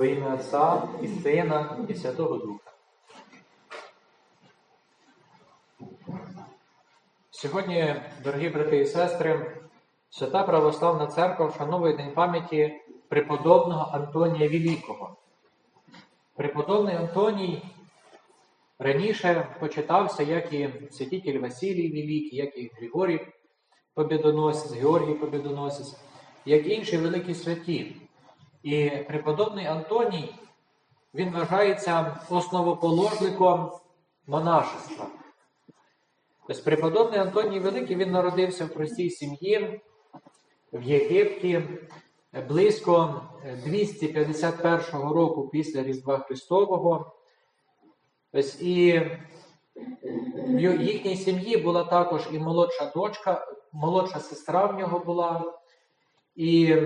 Во ім'я Отця і Сина, і Святого Духа. Сьогодні, дорогі брати і сестри, Свята Православна Церква вшановує День пам'яті преподобного Антонія Великого. Преподобний Антоній раніше почитався, як і святитель Василій Великий, як і Григорій Побєдоносець, Георгій Побєдоносець, як і інші великі святі. І преподобний Антоній, він вважається основоположником монашества. Тобто преподобний Антоній Великий він народився в простій сім'ї в Єгипті близько 251 року після Різдва Христового. Ось і в їхній сім'ї була також і молодша дочка, молодша сестра в нього була. І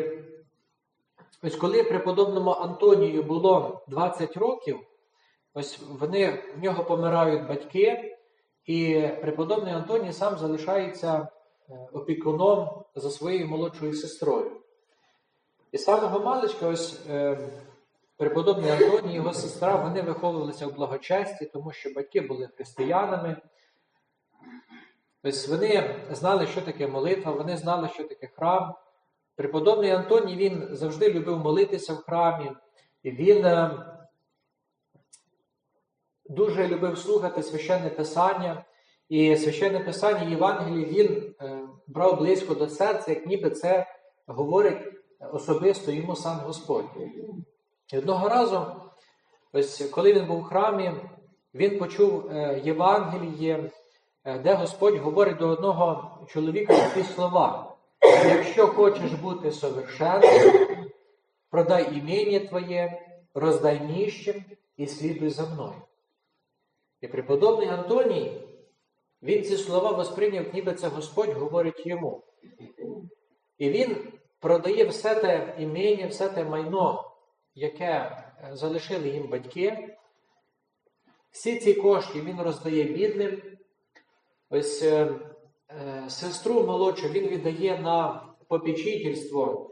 ось коли преподобному Антонію було 20 років, ось вони в нього помирають батьки, і преподобний Антоній сам залишається опікуном за своєю молодшою сестрою. І з самого маличка, ось е, преподобний Антоній і його сестра, вони виховувалися в благочесті, тому що батьки були християнами. Ось вони знали, що таке молитва, вони знали, що таке храм. Преподобний Антоній він завжди любив молитися в храмі, він е, дуже любив слухати священне Писання. І священне Писання Євангелії він е, брав близько до серця, як ніби це говорить особисто йому сам Господь. Одного разу, ось коли він був в храмі, він почув е, Євангеліє, де Господь говорить до одного чоловіка такі слова. Якщо хочеш бути совершенним, продай імення Твоє, роздай ніщим і слідуй за мною. І преподобний Антоній, він ці слова восприйняв, ніби це Господь говорить йому. І він продає все те імення, все те майно, яке залишили їм батьки. Всі ці кошти він роздає бідним. Ось е, е, сестру молодшу він віддає на попечительство.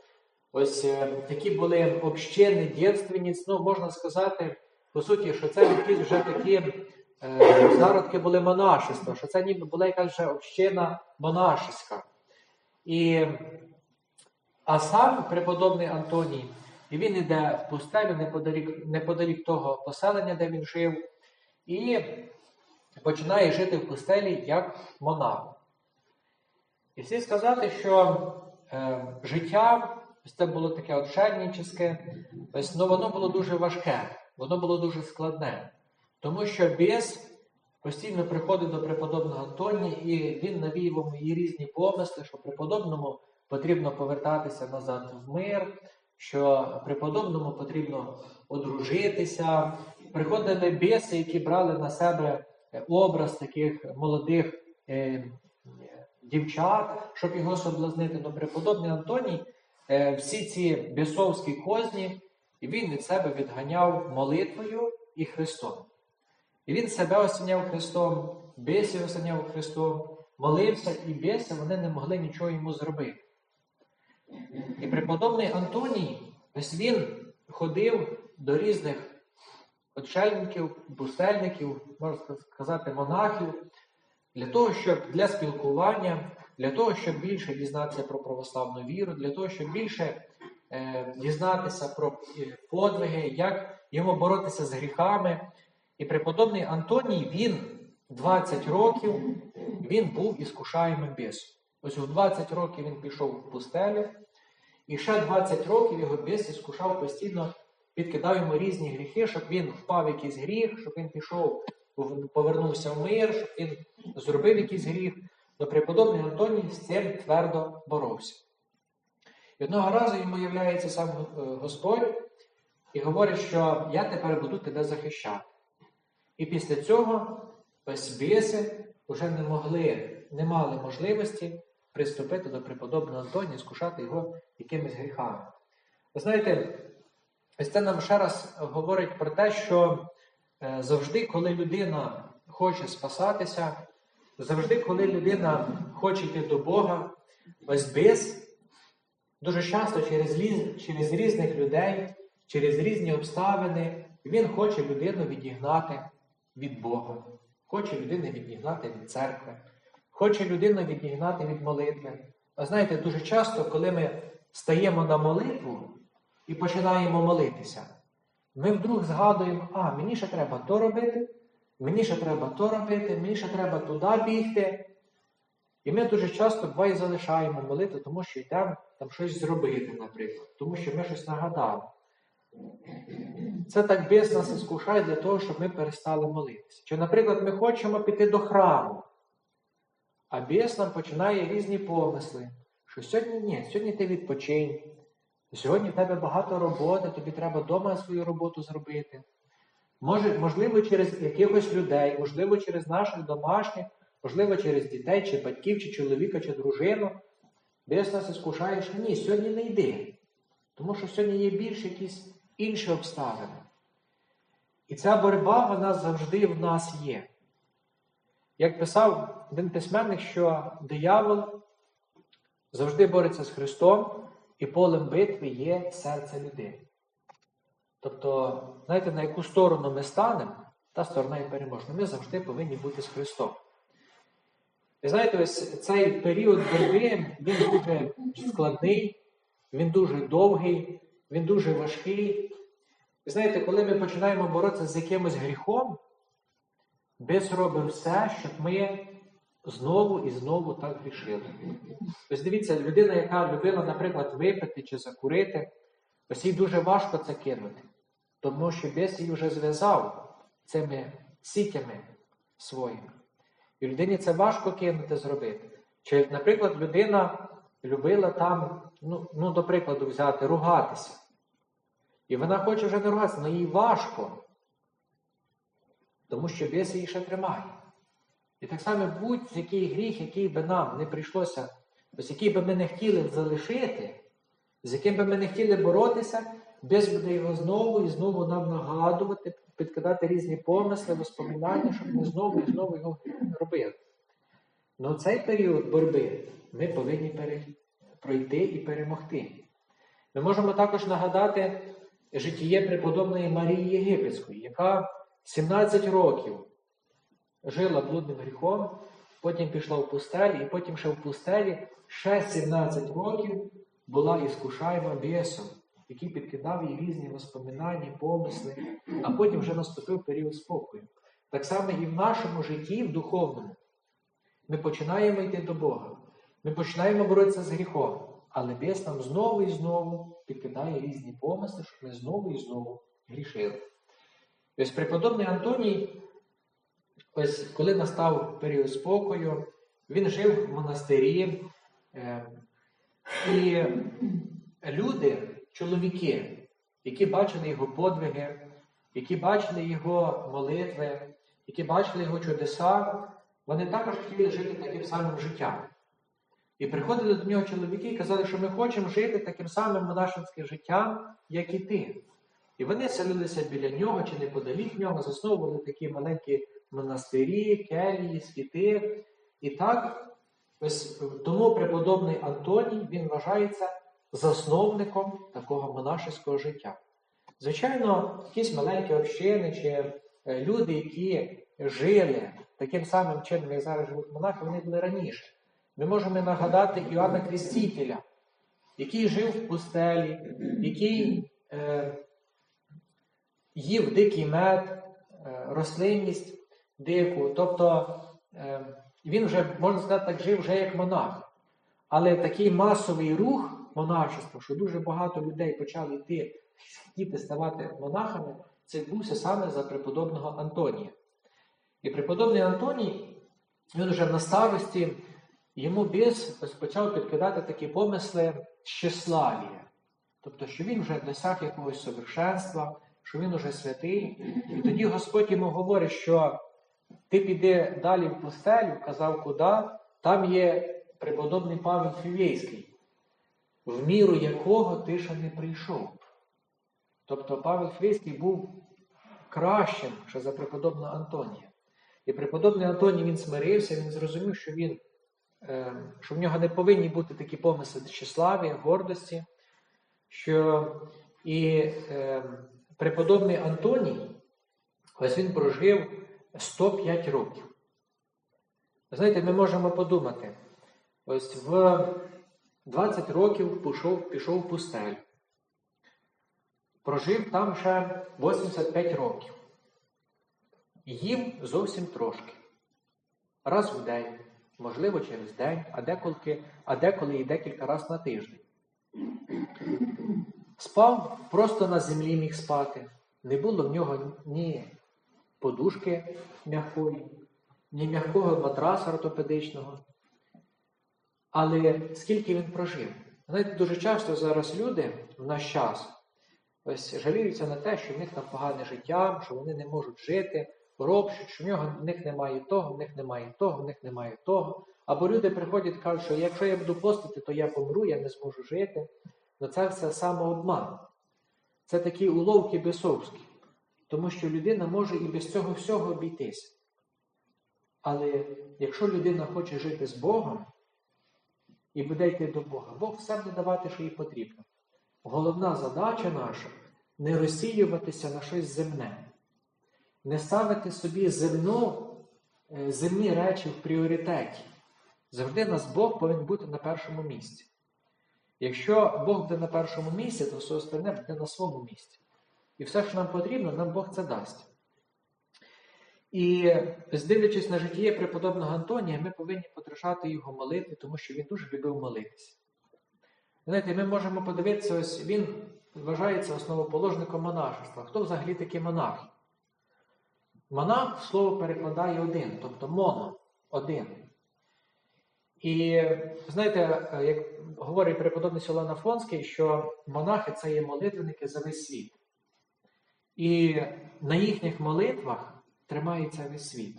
Ось е, такі були общини, дівственниць. Ну, можна сказати, по суті, що це якісь вже такі е, зародки були монашества, що це ніби була якась вже община монашеська. І а сам преподобний Антоній, і він йде в пустелю неподалік, неподалік того поселення, де він жив, і починає жити в пустелі як монах. І всі сказати, що е, життя ось це було таке отшельническе, ось, ну, воно було дуже важке, воно було дуже складне, тому що біс постійно приходить до преподобного Антонія, і він навіював її різні помисли, що преподобному потрібно повертатися назад в мир, що преподобному потрібно одружитися. Приходили біси, які брали на себе образ таких молодих е, дівчат, щоб його соблазнити. Но преподобний Антоній е, всі ці бісовські козні, і він від себе відганяв молитвою і Христом. І він себе осіняв Христом, бісів осіняв Христом, молився, і біси вони не могли нічого йому зробити. І преподобний Антоній, ось він ходив до різних отшельників, бустельників, можна сказати, монахів, для того, щоб для спілкування, для того, щоб більше дізнатися про православну віру, для того, щоб більше е, дізнатися про подвиги, як йому боротися з гріхами. І преподобний Антоній, він 20 років він був іскушаємим бісом. Ось у 20 років він пішов в пустелю, і ще 20 років його біс іскушав постійно, підкидав йому різні гріхи, щоб він впав якийсь гріх, щоб він пішов, повернувся в мир, щоб він зробив якийсь гріх. Но преподобний Антоній з цим твердо боровся. І одного разу йому являється сам Господь і говорить, що я тепер буду тебе захищати. І після цього ось вже не могли, не мали можливості приступити до преподобного Антонія, скушати його якимись гріхами. Ви знаєте, ось це нам ще раз говорить про те, що е, завжди, коли людина хоче спасатися, завжди, коли людина хоче йти до Бога, ось біс дуже часто через, через різних людей через різні обставини він хоче людину відігнати від Бога, хоче людину відігнати від церкви, хоче людину відігнати від молитви. А знаєте, дуже часто, коли ми стаємо на молитву і починаємо молитися, ми вдруг згадуємо, а мені ще треба то робити, мені ще треба то робити, мені ще треба туди бігти. І ми дуже часто буває залишаємо молитву, тому що йдемо там щось зробити, наприклад, тому що ми щось нагадали. Це так без нас іскушає для того, щоб ми перестали молитися. Чи, наприклад, ми хочемо піти до храму, а біс нам починає різні помисли, що сьогодні ні, сьогодні ти відпочинь, сьогодні в тебе багато роботи, тобі треба вдома свою роботу зробити. Може, можливо, через якихось людей, можливо, через наших домашніх, можливо, через дітей, чи батьків, чи чоловіка, чи дружину. Біс нас іскушає, що ні, сьогодні не йди. Тому що сьогодні є більш якісь інші обставини. І ця боротьба, вона завжди в нас є. Як писав один письменник, що диявол завжди бореться з Христом, і полем битви є серце людини. Тобто, знаєте, на яку сторону ми станемо, та сторона і переможна. Ми завжди повинні бути з Христом. І знаєте, ось цей період боротьби, він дуже складний, він дуже довгий, він дуже важкий. І знаєте, коли ми починаємо боротися з якимось гріхом, Бес робить все, щоб ми знову і знову так грішили. Ось дивіться, людина, яка любила, наприклад, випити чи закурити, ось їй дуже важко це кинути, тому що Бес її вже зв'язав цими сітями своїми. І людині це важко кинути зробити. Чи, наприклад, людина любила там, ну, ну, до прикладу, взяти, ругатися. І вона хоче вже не ругатися, але їй важко. Тому що біс її ще тримає. І так само будь-який гріх, який би нам не прийшлося, ось який би ми не хотіли залишити, з яким би ми не хотіли боротися, біс буде його знову і знову нам нагадувати, підкидати різні помисли, воспоминання, щоб ми знову і знову його робили. Ну цей період боротьби ми повинні пройти і перемогти. Ми можемо також нагадати житіє преподобної Марії Єгипетської, яка 17 років жила блудним гріхом, потім пішла в пустелі, і потім ще в пустелі ще 17 років була іскушаєма бісом, який підкидав їй різні воспоминання, помисли, а потім вже наступив період спокою. Так само і в нашому житті, в духовному, ми починаємо йти до Бога. Ми починаємо боротися з гріхом, але біс нам знову і знову підкидає різні помисли, щоб ми знову і знову грішили. Ось преподобний Антоній, ось коли настав період спокою, він жив в монастирі, е, і люди, чоловіки, які бачили його подвиги, які бачили його молитви, які бачили його чудеса, вони також хотіли жити таким самим життям. І приходили до нього чоловіки і казали, що ми хочемо жити таким самим монашинським життям, як і ти. І вони селилися біля нього чи неподалік нього, засновували такі маленькі монастирі, келії, скіти. І так, ось тому преподобний Антоній він вважається засновником такого монашеського життя. Звичайно, якісь маленькі общини чи люди, які жили таким самим чином, як зараз живуть монахи, вони були раніше. Ми можемо нагадати Іоанна Крістителя, який жив в пустелі, який е, їв дикий мед, е, рослинність дику. Тобто е, він вже, можна сказати, так жив вже як монах. Але такий масовий рух монашества, що дуже багато людей почали йти, хотіти ставати монахами, це відбувся саме за преподобного Антонія. І преподобний Антоній, він вже на старості, йому біс почав підкидати такі помисли щеславія. Тобто, що він вже досяг якогось совершенства, що він уже святий. І тоді Господь йому говорить, що ти піди далі в пустелю, казав, куди, там є преподобний Павел Фівєйський, в міру якого ти ще не прийшов. Тобто Павел Фівєйський був кращим, що за преподобного Антонія. І преподобний Антоній він смирився, він зрозумів, що він, е, що в нього не повинні бути такі помисли тщеславі, гордості, що І е, преподобний Антоній, ось він прожив 105 років. Знаєте, ми можемо подумати, ось в 20 років пішов, пішов в пустелю. Прожив там ще 85 років. Їв зовсім трошки. Раз в день, можливо, через день, а деколи, а деколи і декілька разів на тиждень. Спав просто на землі міг спати. Не було в нього ні подушки м'якої, ні м'якого матраса ортопедичного. Але скільки він прожив? Знаєте, дуже часто зараз люди в наш час ось жаліються на те, що в них там погане життя, що вони не можуть жити, ропщуть, що в нього в них немає того, в них немає того, в них немає того. Або люди приходять і кажуть, що якщо я буду постити, то я помру, я не зможу жити. Ну це все самообман. Це такі уловки бесовські. Тому що людина може і без цього всього обійтися. Але якщо людина хоче жити з Богом і буде йти до Бога, Бог все буде давати, що їй потрібно. Головна задача наша не розсіюватися на щось земне, не ставити собі земну, е, земні речі в пріоритеті. Завжди нас Бог повинен бути на першому місці. Якщо Бог буде на першому місці, то все остальне буде на своєму місці. І все, що нам потрібно, нам Бог це дасть. І здивлячись на життя преподобного Антонія, ми повинні подражати його молитві, тому що він дуже любив молитися. Знаєте, ми можемо подивитися, ось він вважається основоположником монашества. Хто взагалі такі монахи? Монах слово перекладає один, тобто моно, один. І знаєте, як говорить преподобний Солон Афонський, що монахи це є молитвенники за весь світ. І на їхніх молитвах тримається весь світ.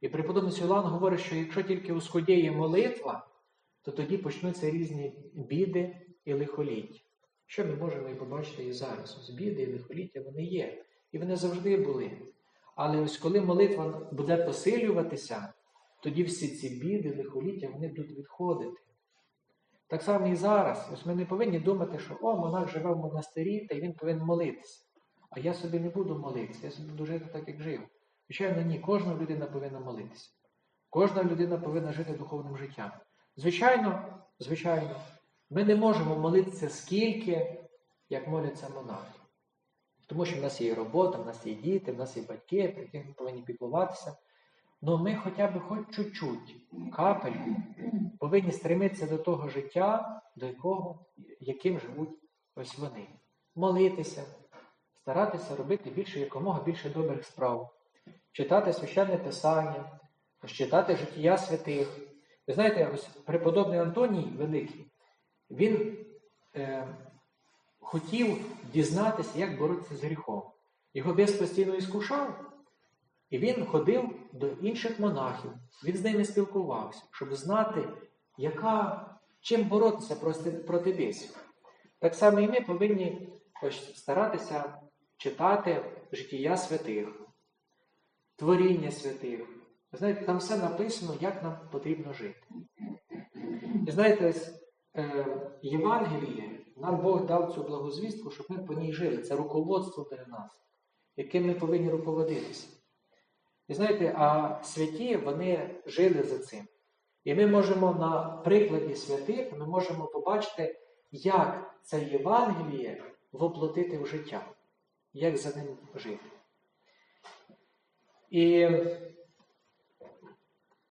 І преподобний Сілан говорить, що якщо тільки усходіє молитва, то тоді почнуться різні біди і лихоліття. Що ми можемо і побачити і зараз? Ось біди і лихоліття вони є. І вони завжди були. Але ось коли молитва буде посилюватися, тоді всі ці біди, лихоліття, вони будуть відходити. Так само і зараз. Ось ми не повинні думати, що о, монах живе в монастирі, та й він повинен молитися. А я собі не буду молитися, я собі буду жити так, як жив. Звичайно, ні, кожна людина повинна молитися. Кожна людина повинна жити духовним життям. Звичайно, звичайно, ми не можемо молитися скільки, як моляться монахи. Тому що в нас є робота, в нас є діти, в нас є батьки, про яких ми повинні піклуватися. Ну ми хоча б хоч чуть-чуть, капельку, повинні стремитися до того життя, до якого, яким живуть ось вони. Молитися, старатися робити більше якомога більше добрих справ, читати священне Писання, читати життя святих. Ви знаєте, ось преподобний Антоній Великий, він е, хотів дізнатися, як боротися з гріхом. Його бес постійно іскушав, і він ходив до інших монахів, він з ними спілкувався, щоб знати, яка, чим боротися проти, бісів. Так само і ми повинні ось, старатися читати життя святих, творіння святих. Ви знаєте, там все написано, як нам потрібно жити. І знаєте, е, Євангеліє нам Бог дав цю благозвістку, щоб ми по ній жили. Це руководство для нас, яким ми повинні руководитися. І знаєте, а святі вони жили за цим. І ми можемо на прикладі святих ми можемо побачити, як це Євангеліє воплотити в життя, як за ним жити. І